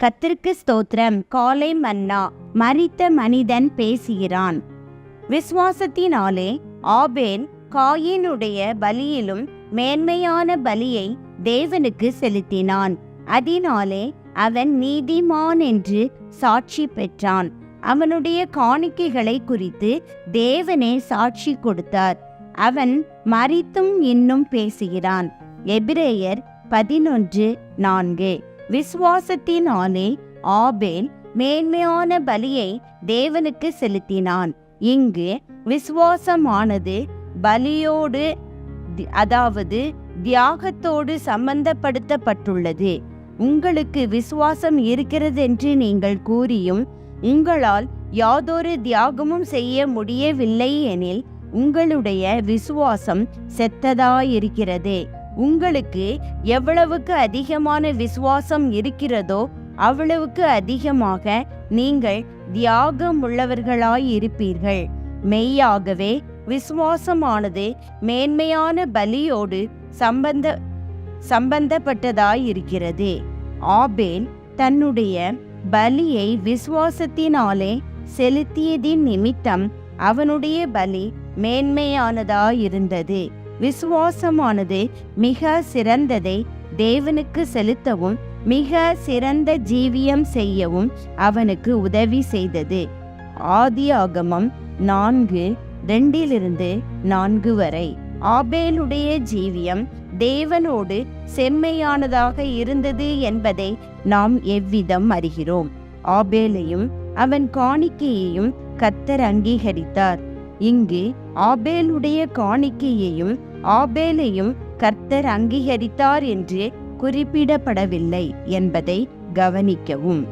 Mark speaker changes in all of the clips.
Speaker 1: கத்திற்கு ஸ்தோத்திரம். காலை மன்னா மறித்த மனிதன் பேசுகிறான். விசுவாசத்தினாலே ஆபேன் காயினுடைய பலியிலும் மேன்மையான பலியை தேவனுக்கு செலுத்தினான். அதனாலே அவன் நீதிமான் என்று சாட்சி பெற்றான். அவனுடைய காணிக்கைகளை குறித்து தேவனே சாட்சி கொடுத்தார். அவன் மறித்தும் இன்னும் பேசுகிறான். எபிரேயர் பதினொன்று நான்கு. விசுவாசத்தினாலே ஆபேல் மேன்மையான பலியை தேவனுக்கு செலுத்தினான். இங்கு விசுவாசமானது பலியோடு அதாவது தியாகத்தோடு சம்பந்தப்படுத்தப்பட்டுள்ளது. உங்களுக்கு விசுவாசம் இருக்கிறதென்று நீங்கள் கூறியும் உங்களால் யாதொரு தியாகமும் செய்ய முடியவில்லை எனில் உங்களுடைய விசுவாசம் செத்ததாயிருக்கிறது. உங்களுக்கு எவ்வளவுக்கு அதிகமான விசுவாசம் இருக்கிறதோ அவ்வளவுக்கு அதிகமாக நீங்கள் தியாகமுள்ளவர்களாயிருப்பீர்கள். மெய்யாகவே விசுவாசமானது மேன்மையான பலியோடு சம்பந்த சம்பந்தப்பட்டதாயிருக்கிறது. ஆபேல் தன்னுடைய பலியை விசுவாசத்தினாலே செலுத்தியதின் நிமித்தம் அவனுடைய பலி மேன்மையானதாயிருந்தது. விசுவாசமானது மிக சிறந்ததை தேவனுக்கு செலுத்தவும் மிக சிறந்த ஜீவியம் செய்யவும் அவனுக்கு உதவி செய்தது. ஆதி ஆகமம் நான்கு ரெண்டிலிருந்து நான்கு வரை. ஆபேலுடைய ஜீவியம் தேவனோடு செம்மையானதாக இருந்தது என்பதை நாம் எவ்விதம் அறிகிறோம். ஆபேலையும் அவன் காணிக்கையையும் கத்தர் அங்கீகரித்தார். இங்கு ஆபேலுடைய காணிக்கையையும் ஆபேலையும் கர்த்தர் அங்கீகரித்தார் என்று குறிப்பிடப்படவில்லை என்பதை கவனிக்கவும்.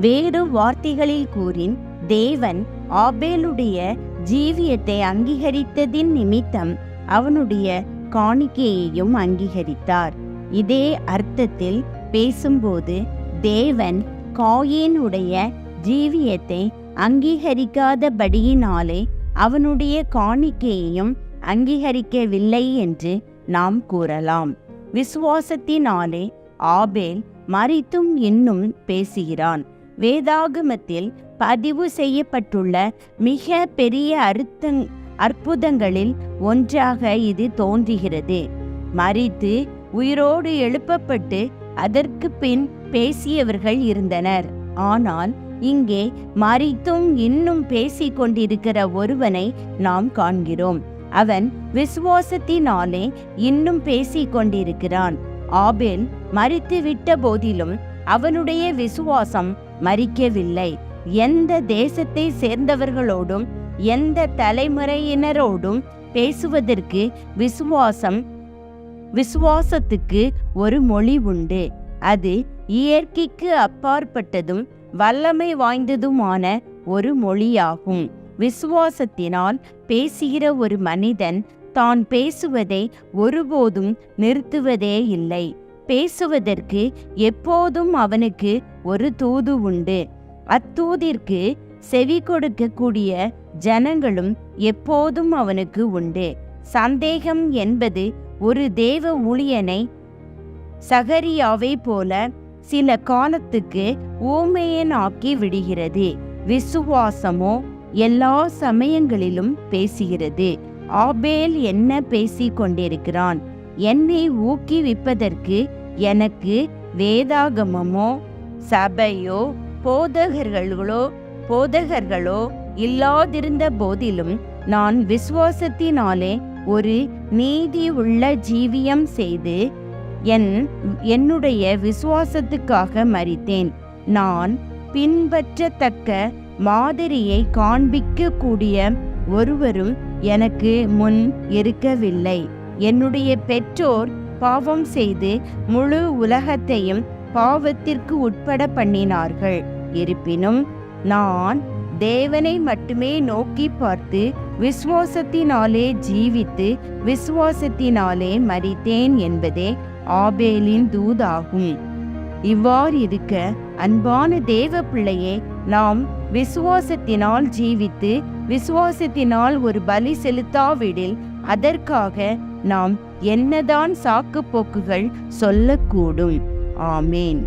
Speaker 1: வேறு வார்த்தைகளில் கூறின் தேவன் ஆபேலுடைய ஜீவியத்தை அங்கீகரித்ததின் நிமித்தம் அவனுடைய காணிக்கையையும் அங்கீகரித்தார். இதே அர்த்தத்தில் பேசும்போது தேவன் காயினுடைய ஜீவியத்தை அங்கீகரிக்காதபடியினாலே அவனுடைய காணிக்கையையும் அங்கீகரிக்கவில்லை என்று நாம் கூறலாம். விசுவாசத்தினாலே ஆபேல் மறித்தும் இன்னும் பேசுகிறான். வேதாகமத்தில் பதிவு செய்யப்பட்டுள்ள மிக பெரிய அர்த்தங் அற்புதங்களில் ஒன்றாக இது தோன்றுகிறது. மறித்து உயிரோடு எழுப்பப்பட்டு அதற்கு பின் பேசியவர்கள் இருந்தனர். ஆனால் இங்கே மறித்தும் இன்னும் பேசிக் கொண்டிருக்கிற ஒருவனை நாம் காண்கிறோம். அவன் விசுவாசத்தினாலே இன்னும் பேசிக் கொண்டிருக்கிறான் ஆபேல் மரித்து விட்ட போதிலும் அவனுடைய விசுவாசம் மறிக்கவில்லை எந்த தேசத்தை சேர்ந்தவர்களோடும் எந்த தலைமுறையினரோடும் பேசுவதற்கு விசுவாசம் விசுவாசத்துக்கு ஒரு மொழி உண்டு. அது இயற்கைக்கு அப்பாற்பட்டதும் வல்லமை வாய்ந்ததுமான ஒரு மொழியாகும். விசுவாசத்தினால் பேசுகிற ஒரு மனிதன் தான் பேசுவதை ஒருபோதும் நிறுத்துவதே இல்லை. பேசுவதற்கு எப்போதும் அவனுக்கு ஒரு தூது உண்டு. அத்தூதிற்கு செவி கொடுக்கக்கூடிய ஜனங்களும் எப்போதும் அவனுக்கு உண்டு. சந்தேகம் என்பது ஒரு தேவ ஊழியனை சகரியாவை போல சில காலத்துக்கு ஊமையன் ஆக்கி விடுகிறது. விசுவாசமோ எல்லா சமயங்களிலும் பேசுகிறது. ஆபேல் என்ன பேசிக் கொண்டிருக்கிறான்? என்னை ஊக்குவிப்பதற்கு எனக்கு வேதாகமமோ சபையோ போதகர்களோ போதகர்களோ இல்லாதிருந்த போதிலும் நான் விசுவாசத்தினாலே ஒரு நீதி உள்ள ஜீவியம் செய்து என் என்னுடைய விசுவாசத்துக்காக மறித்தேன் நான் பின்பற்றத்தக்க மாதிரியை காண்பிக்கக்கூடிய ஒருவரும் எனக்கு முன் இருக்கவில்லை. என்னுடைய பெற்றோர் பாவம் செய்து முழு உலகத்தையும் பாவத்திற்கு உட்பட பண்ணினார்கள். இருப்பினும் நான் தேவனை மட்டுமே நோக்கி பார்த்து விசுவாசத்தினாலே ஜீவித்து விசுவாசத்தினாலே மறித்தேன் என்பதே ஆபேலின் தூதாகும். இவ்வாறு இருக்க அன்பான தேவ பிள்ளையே நாம் விசுவாசத்தினால் ஜீவித்து விசுவாசத்தினால் ஒரு பலி செலுத்தாவிடில் அதற்காக நாம் என்னதான் சாக்கு போக்குகள் சொல்லக்கூடும். ஆமேன்.